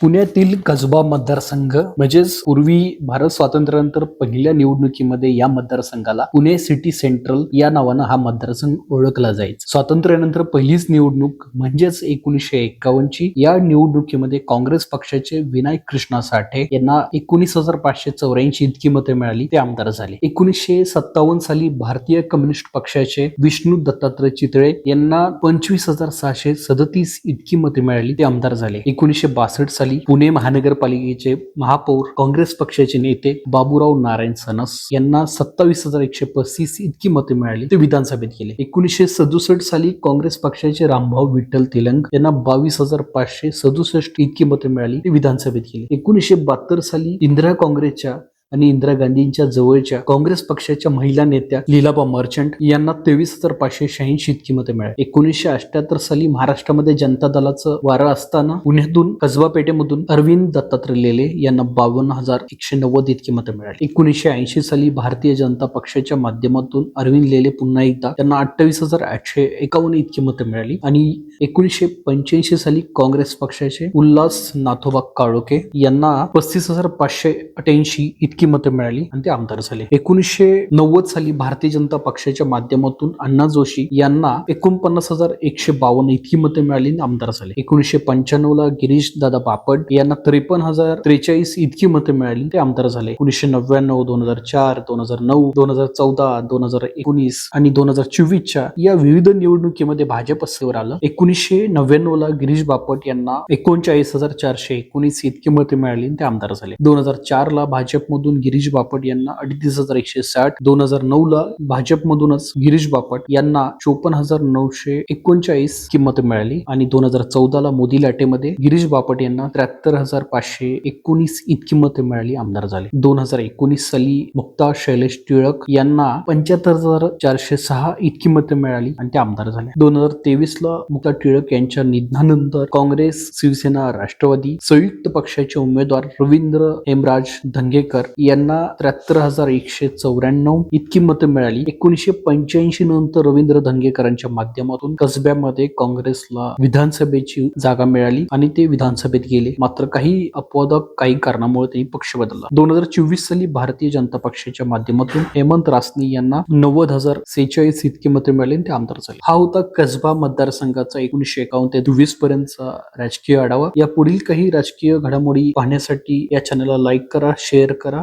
पुण्यातील कसबा मतदारसंघ म्हणजेच पूर्वी भारत स्वातंत्र्यानंतर पहिल्या निवडणुकीमध्ये या मतदारसंघाला पुणे सिटी सेंट्रल या नावानं हा मतदारसंघ ओळखला जायचा. स्वातंत्र्यानंतर पहिलीच निवडणूक म्हणजेच एकोणीसशे एक्कावन्नची. या निवडणुकीमध्ये काँग्रेस पक्षाचे विनायक कृष्णा साठे यांना एकोणीस हजार पाचशे चौऱ्याऐंशी इतकी मते मिळाली ते आमदार झाले. एकोणीसशे सत्तावन्न साली भारतीय कम्युनिस्ट पक्षाचे विष्णू दत्तात्रय चितळे यांना पंचवीस हजार सहाशे सदतीस इतकी मते मिळाली ते आमदार झाले. एकोणीसशे बासष्ट साली पुणे महानगरपालिकेचे महापौर काँग्रेस पक्षाचे नेते बाबूराव नारायण सनस यांना सत्तावीस हजार एकशे पस्तीस इतकी मते मिळाली. ते विधानसभेत गेले. एकोणीसशे सदुसष्ट साली काँग्रेस पक्षाचे रामभाऊ विठ्ठल तेलंग यांना बावीस हजार पाचशे सदुसष्ट इतकी मते मिळाली. ते विधानसभेत गेले. एकोणीसशे बहात्तर साली इंदिरा काँग्रेसच्या आणि इंदिरा गांधींच्या जवळच्या काँग्रेस पक्षाच्या महिला नेत्या लीलाबा मर्चंट यांना तेवीस हजार पाचशे शहाऐंशी इतकी मते मिळाली. एकोणीसशे अठ्याहत्तर साली महाराष्ट्रामध्ये जनता दलाचं वारं असताना पुण्यातून कसबा पेठेमधून अरविंद दत्तात्रय लेले यांना बावन्न हजार एकशे नव्वद इतकी मतं मिळाली. एकोणीसशे ऐंशी साली भारतीय जनता पक्षाच्या माध्यमातून अरविंद लेले पुन्हा एकदा त्यांना अठ्ठावीस हजार आठशे एकावन्न इतकी मतं मिळाली. आणि एकोणीसशे पंच्याऐंशी साली काँग्रेस पक्षाचे उल्हास नाथोबा काळोके यांना पस्तीस हजार पाचशे अठ्याऐंशी इतकी मतं मिळाली आणि ते आमदार झाले. एकोणीसशे नव्वद साली भारतीय जनता पक्षाच्या माध्यमातून अण्णा जोशी यांना एकोणपन्नास हजार एकशे बावन्न इतकी मतं मिळाली आणि आमदार झाले. एकोणीसशे पंच्याण्णव ला गिरीश दादा बापट यांना त्रेपन्न हजार त्रेचाळीस इतकी मतं मिळाली ते आमदार झाले. एकोणीसशे नव्याण्णव दोन हजार चार दोन हजार नऊ दोन हजार चौदा दोन हजार एकोणीस आणि दोन हजार चोवीसच्या या विविध निवडणुकीमध्ये भाजप सत्तेवर आलं. एकोणीसशे नव्याण्णव ला गिरीश बापट यांना एकोणचाळीस हजार चारशे एकोणीस इतकी मते मिळाली ते आमदार झाले. दोन हजार चार ला भाजपमधून गिरीश बापट यांना अडतीस हजार एकशे साठ दोन हजार नऊ ला भाजपमधूनच गिरीश बापट यांना चोपन्न हजार नऊशे एकोणचाळीस किंमत मिळाली. आणि दोन हजार चौदा ला मोदी लाटेमध्ये गिरीश बापट यांना त्र्याहत्तर हजार पाचशे एकोणीस इतकी मते मिळाली आमदार झाले. दोन हजार एकोणीस साली मुक्ता शैलेश टिळक यांना पंच्याहत्तर हजार चारशे सहा इतकी मते मिळाली आणि ते आमदार झाले. दोन हजार तेवीस ला मुक्ता टिळक यांच्या निधनानंतर काँग्रेस शिवसेना राष्ट्रवादी संयुक्त पक्षाचे उमेदवार रवींद्र हेमराज धंगेकर यांना त्र्याहत्तर हजार एकशे चौऱ्याण्णव इतकी मतं मिळाली. एकोणीशे पंच्याऐंशी नंतर रवींद्र धंगेकरांच्या माध्यमातून कसब्यामध्ये काँग्रेसला विधानसभेची जागा मिळाली आणि ते विधानसभेत गेले. मात्र काही अपवादक काही कारणामुळे त्यांनी पक्ष बदलला. दोन हजार चोवीस साली भारतीय जनता पक्षाच्या माध्यमातून हेमंत रासने यांना नव्वद हजार सेहेचाळीस इतकी मते मिळाली आणि ते आमदार झाले. हा होता कसबा मतदारसंघाचा एकोणीशे एकावन्न ते चोवीस पर्यंतचा राजकीय आढावा. या पुढील काही राजकीय घडामोडी पाहण्यासाठी या चॅनलला लाईक करा शेअर करा.